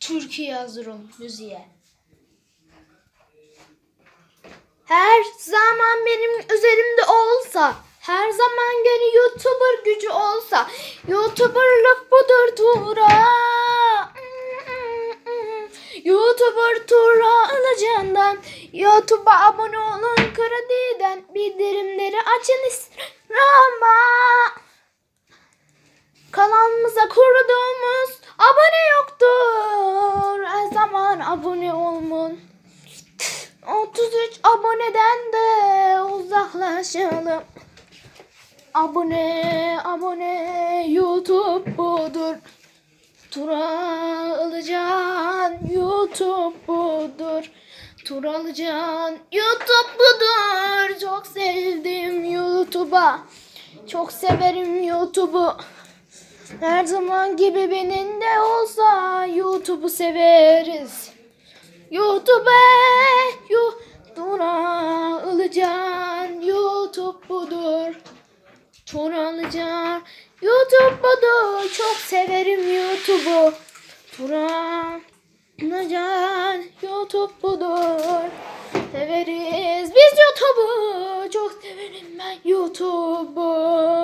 türkü yazırım müziğe. Her zaman benim üzerimde olsa, her zaman gene YouTuber gücü olsa, YouTuber'lık budur Tura. YouTuber Tura alacağından, YouTube'a abone olun krediden, bildirimleri açın Instagram'a. Kanalımıza kurduğumuz abone yoktur. Her zaman olun. 33 aboneden de uzaklaşalım. Abone, abone, YouTube budur. Tural Can, YouTube budur. Tural Can, YouTube budur. Çok sevdim YouTube'a. Çok severim YouTube'u. Her zaman gibi benim de olsa YouTube'u severiz. YouTube, YouTube, Ilıcan, YouTube budur. Turalıcan, YouTube budur. Çok severim YouTube'u. Turalıcan, YouTube budur. Severiz biz YouTube'u. Çok severim ben YouTube'u.